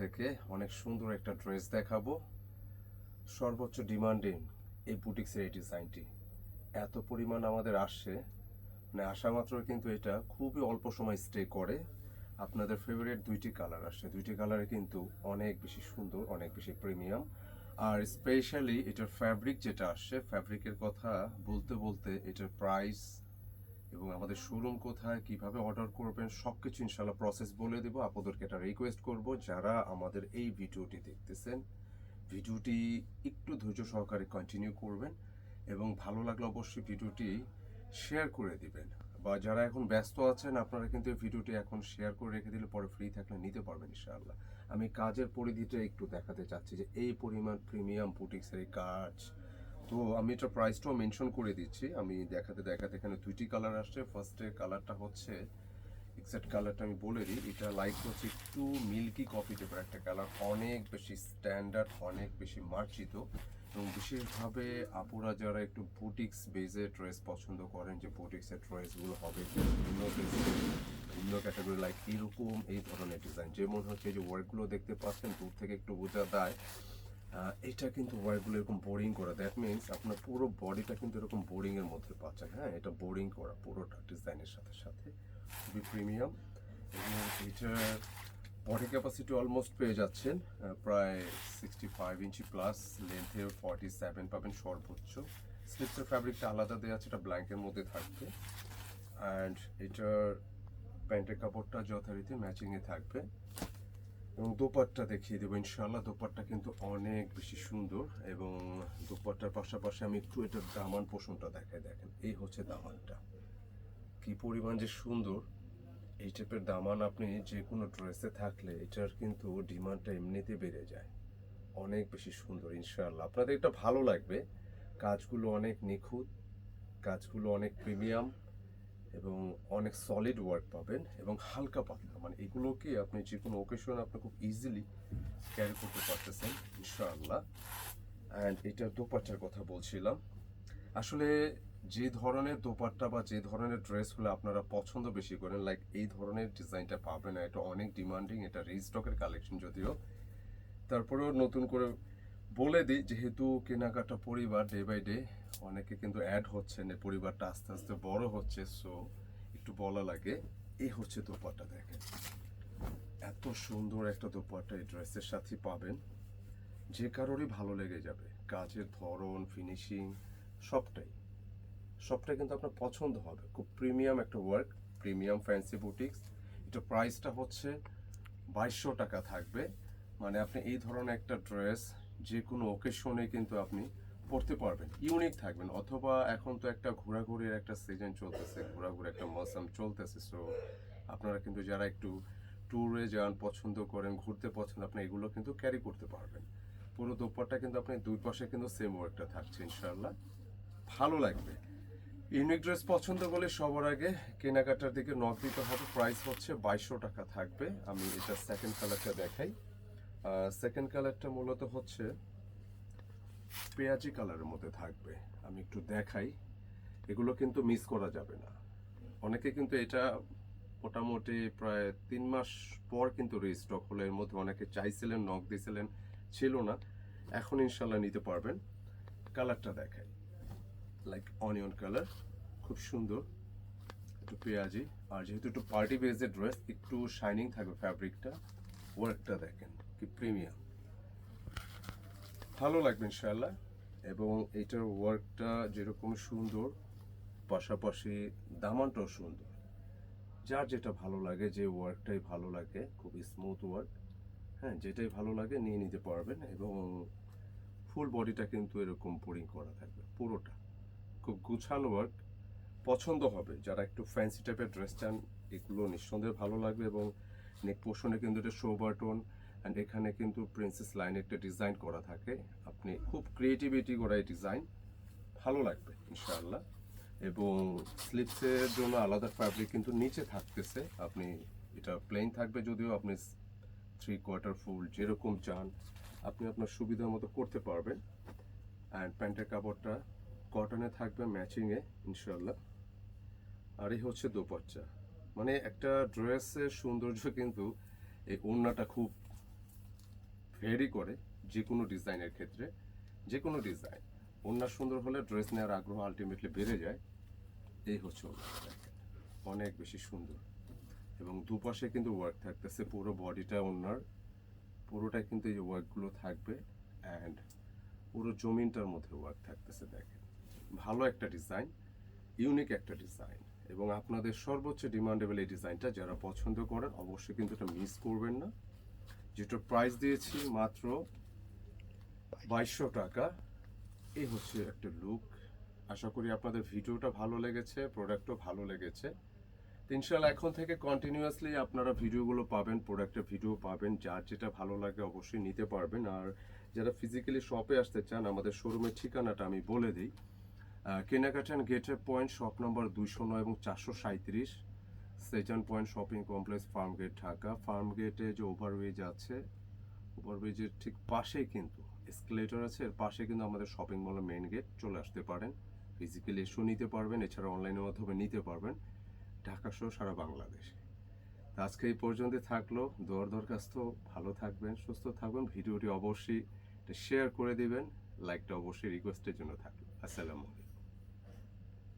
থেকে অনেক সুন্দর একটা ড্রেস দেখাবো। সর্বোচ্চ ডিমান্ডিং এই বুটিক্সের এই ডিজাইনটি। এত পরিমাণ আমাদের আসছে মানে আসা মাত্র কিন্তু এটা খুবই অল্প সময় স্টে করে। আপনাদের ফেভারিট দুইটি কালার আসছে দুইটি কালারে কিন্তু অনেক বেশি সুন্দর, অনেক বেশি প্রিমিয়াম আর স্পেশালি এটার ফ্যাব্রিক যেটা আসছে ফ্যাব্রিকের কথা বলতে বলতে এটার প্রাইস এবং আমাদের শোরুম কোথায়, কীভাবে অর্ডার করবেন সব কিছু ইনশাল্লাহ প্রসেস বলে দেবো। আপনাদেরকে এটা রিকোয়েস্ট করব, যারা আমাদের এই ভিডিওটি দেখতেছেন, ভিডিওটি একটু ধৈর্য সহকারে কন্টিনিউ করবেন এবং ভালো লাগলে অবশ্যই ভিডিওটি শেয়ার করে দিবেন। বা যারা এখন ব্যস্ত আছেন, আপনারা কিন্তু এই ভিডিওটি এখন শেয়ার করে রেখে দিলে পরে ফ্রি থাকলে নিতে পারবেন ইনশাআল্লাহ। আমি কাজের পরিধিটা একটু দেখাতে চাচ্ছি যে এই পরিমাণ প্রিমিয়াম বুটিক্সের এই কাজ তো আমি এটা প্রাইসটাও মেনশন করে দিচ্ছি। আমি দেখাতে দেখাতে এখানে দুইটি কালার আসছে। ফার্স্টে কালারটা হচ্ছে এক্সাক্ট কালারটা আমি বলে দিই। এটা লাইক হচ্ছে একটু মিল্কি কফি টাইপের একটা কালার অনেক বেশি স্ট্যান্ডার্ড অনেক বেশি মার্জিত। এবং বিশেষভাবে আপুরা যারা একটু বুটিক্স বেজে ড্রেস পছন্দ করেন, যে বুটিক্সের ড্রেসগুলো হবে ভিন্ন ভিন্ন ক্যাটাগরি লাইক এরকম এই ধরনের ডিজাইন যেমন হচ্ছে যে ওয়ার্কগুলো দেখতে পাচ্ছেন, দূর থেকে একটু বোঝা দেয় এটা কিন্তু ওয়ারগুলো এরকম বোরিং করা। দ্যাট মিনস আপনার পুরো বডিটা কিন্তু এরকম বোরিং এর মধ্যে পাচ্ছেন। হ্যাঁ এটা বোরিং করা পুরোটা ডিজাইনের সাথে সাথে। খুবই প্রিমিয়াম এবং এটার বডি ক্যাপাসিটি অলমোস্ট পেয়ে যাচ্ছেন প্রায় সিক্সটি ফাইভ ইঞ্চি প্লাস লেন্থে ফর্টি সেভেন পাবেন সর্বোচ্চ। স্লিপসের ফ্যাব্রিকটা আলাদা দেওয়া আছে, এটা ব্ল্যাঙ্কের মধ্যে থাকবে। অ্যান্ড এটার প্যান্টের কাপড়টা যথারীতি ম্যাচিংয়ে থাকবে। এবং দোপাট্টা দেখিয়ে দেবো। ইনশাল্লাহ দোপাট্টা কিন্তু অনেক বেশি সুন্দর এবং দোপাট্টার পাশাপাশি আমি একটু এটার দামান পোষণটা দেখাই দেখেন। এই হচ্ছে দামানটা। কি পরিমাণ যে সুন্দর। এই টাইপের দামান আপনি যে কোনো ড্রেসে থাকলে এটার কিন্তু ডিমান্ডটা এমনিতে বেড়ে যায়। অনেক বেশি সুন্দর ইনশাল্লাহ আপনাদের এটা ভালো লাগবে। কাজগুলো অনেক নিখুঁত, কাজগুলো অনেক প্রিমিয়াম। এবং অনেক সলিড ওয়ার্ক পাবেন এবং হালকা পাতলা মানে এগুলোকে আপনি যে কোনো ওকেশন আপনি খুব ইজিলি ক্যারি করতে পারতেছেন, ইনশাআল্লাহ। অ্যান্ড এটার দোপাট্টার কথা বলছিলাম। আসলে যে ধরনের দোপাট্টা বা যে ধরনের ড্রেসগুলো আপনারা পছন্দ বেশি করেন লাইক এই ধরনের ডিজাইনটা পাবেন এটা অনেক ডিমান্ডিং এটা রিস্টকের কালেকশন যদিও। তারপরেও নতুন করে বলে দিই, যেহেতু কেনাকাটা পরিবার ডে বাই ডে অনেকে কিন্তু অ্যাড হচ্ছে না, পরিবারটা আস্তে আস্তে বড় হচ্ছে সো একটু বলা লাগে এই হচ্ছে দোপাট্টা দেখেন। এত সুন্দর একটা দোপাট্টা এই ড্রেসের সাথে পাবেন, যে কারোরই ভালো লেগে যাবে। কাজের ধরন ফিনিশিং সবটাই। সবটাই কিন্তু আপনার পছন্দ হবে। খুব প্রিমিয়াম একটা ওয়ার্ক প্রিমিয়াম ফ্যান্সি বুটিক্স এটা প্রাইসটা হচ্ছে বাইশশো টাকা থাকবে। মানে আপনি এই ধরনের একটা ড্রেস যে কোনো ওকেশনে কিন্তু আপনি পড়তে পারবেন। ইউনিক থাকবেন। অথবা এখন তো একটা ঘোরাঘুরির একটা সিজন চলতেছে ঘোরাঘুরি একটা মৌসুম চলতেছে। সো আপনারা কিন্তু যারা একটু ট্যুরে যান, পছন্দ করেন, ঘুরতে পছন্দ আপনি এগুলো কিন্তু ক্যারি করতে পারবেন। পুরো দোপারটা কিন্তু আপনি দুই পাশে কিন্তু সেম ওয়ার্কটা থাকছে ইনশাল্লাহ ভালো লাগবে। ইউনিক ড্রেস পছন্দ করলে সবার আগে কেনাকাটার দিকে নক দিতে হবে। প্রাইস হচ্ছে বাইশশো টাকা থাকবে। আমি এটা সেকেন্ড কালারটা দেখাই। সেকেন্ড কালারটা মূলত হচ্ছে পেঁয়াজি কালারের মধ্যে থাকবে। আমি একটু দেখাই। এগুলো কিন্তু মিস করা যাবে না। অনেকে কিন্তু এটা মোটামুটি প্রায় তিন মাস পর কিন্তু রিস্টক হলো। এর মধ্যে অনেকে চাইছিলেন নক দিয়েছিলেন ছিল না। এখন ইনশাল্লাহ নিতে পারবেন। কালারটা দেখাই। লাইক অনিয়ন কালার খুব সুন্দর। একটু পেঁয়াজি। আর যেহেতু একটু পার্টি বেসের ড্রেস একটু শাইনিং থাকবে ফ্যাব্রিকটা ওয়ার্কটা দেখেন। কি প্রিমিয়াম। ভালো লাগবে ইনশাল্লাহ এবং এটার ওয়ার্কটা যেরকম সুন্দর, পাশাপাশি দামানটাও সুন্দর। যার যেটা ভালো লাগে, যে ওয়ার্কটাই ভালো লাগে খুবই স্মুথ ওয়ার্ক হ্যাঁ যেটাই ভালো লাগে নিয়ে নিতে পারবেন, এবং ফুল বডিটা কিন্তু এরকম বোরিং করা থাকবে, পুরোটা। খুব গুছানো ওয়ার্ক পছন্দ হবে, যারা একটু ফ্যান্সি টাইপের ড্রেস চান, এগুলো নিঃসন্দেহে ভালো লাগবে, এবং নেক পোর্শনে কিন্তু এটা শো বাটন অ্যান্ড এখানে কিন্তু প্রিন্সেস লাইন একটা ডিজাইন করা থাকে। আপনি খুব ক্রিয়েটিভিটি করা এই ডিজাইন ভালো লাগবে, ইনশাআল্লাহ। এবং স্লিপসের জন্য আলাদা ফ্যাব্রিক কিন্তু নিচে থাকতেছে। আপনি এটা প্লেন থাকবে যদিও আপনি থ্রি কোয়ার্টার ফুল যেরকম চান, আপনি আপনার সুবিধা মতো করতে পারবেন। অ্যান্ড প্যান্টের কাপড়টা কটনে থাকবে ম্যাচিংয়ে ইনশাল্লাহ আর এই হচ্ছে দোপাচ্চা মানে একটা ড্রেসের সৌন্দর্য কিন্তু এই ওড়নাটা খুব ভেরি করে যে কোনো ডিজাইনের ক্ষেত্রে যে কোনো ডিজাইন ওনার সুন্দর হলে ড্রেস নেওয়ার আগ্রহ আলটিমেটলি বেড়ে যায়। এই হচ্ছে অনেক বেশি সুন্দর। এবং দুপাশে কিন্তু ওয়ার্ক থাকতেছে, পুরো বডিটা ওনার পুরোটাই কিন্তু এই ওয়ার্কগুলো থাকবে অ্যান্ড পুরো জমিনটার মধ্যে ওয়ার্ক থাকতেছে, দেখেন। ভালো একটা ডিজাইন ইউনিক একটা ডিজাইন এবং আপনাদের সর্বোচ্চ ডিমান্ডেবল এই ডিজাইনটা যারা পছন্দ করেন, অবশ্যই কিন্তু এটা মিস করবেন না। যেটা প্রাইস দিয়েছি মাত্র বাইশশো টাকা। এই হচ্ছে একটা লুক আশা করি আপনাদের ভিডিওটা ভালো লেগেছে প্রোডাক্টও ভালো লেগেছে। তো ইনশাল্লাহ এখন থেকে কন্টিনিউয়াসলি আপনারা ভিডিওগুলো পাবেন প্রোডাক্টের ভিডিও পাবেন, যার যেটা ভালো লাগে অবশ্যই নিতে পারবেন। আর যারা ফিজিক্যালি শপে আসতে চান, আমাদের শোরুমের ঠিকানাটা আমি বলে দিই। কেনাকাটান গেটের পয়েন্ট শপ নম্বর দুইশো নয় এবং চারশো সাঁত্রিশ Sezan point shopping complex farm gate Dhaka farm গেটে যে ওভারব্রিজ আছে ওভারব্রিজের ঠিক পাশেই কিন্তু এসকেলেটর আছে। এর পাশে কিন্তু আমাদের শপিং মলের মেইন গেট চলে আসতে পারেন। ফিজিক্যালি এসেও নিতে পারবেন এছাড়া অনলাইনের মাধ্যমে নিতে পারবেন। ঢাকা সহ সারা বাংলাদেশে। আজকে এই পর্যন্ত থাকল। দর দরখাস্ত, ভালো থাকবেন, সুস্থ থাকবেন। ভিডিওটি অবশ্যই শেয়ার করে দিবেন। লাইকটা অবশ্যই রিকোয়েস্টের জন্য থাকল আসসালামু আলাইকুম।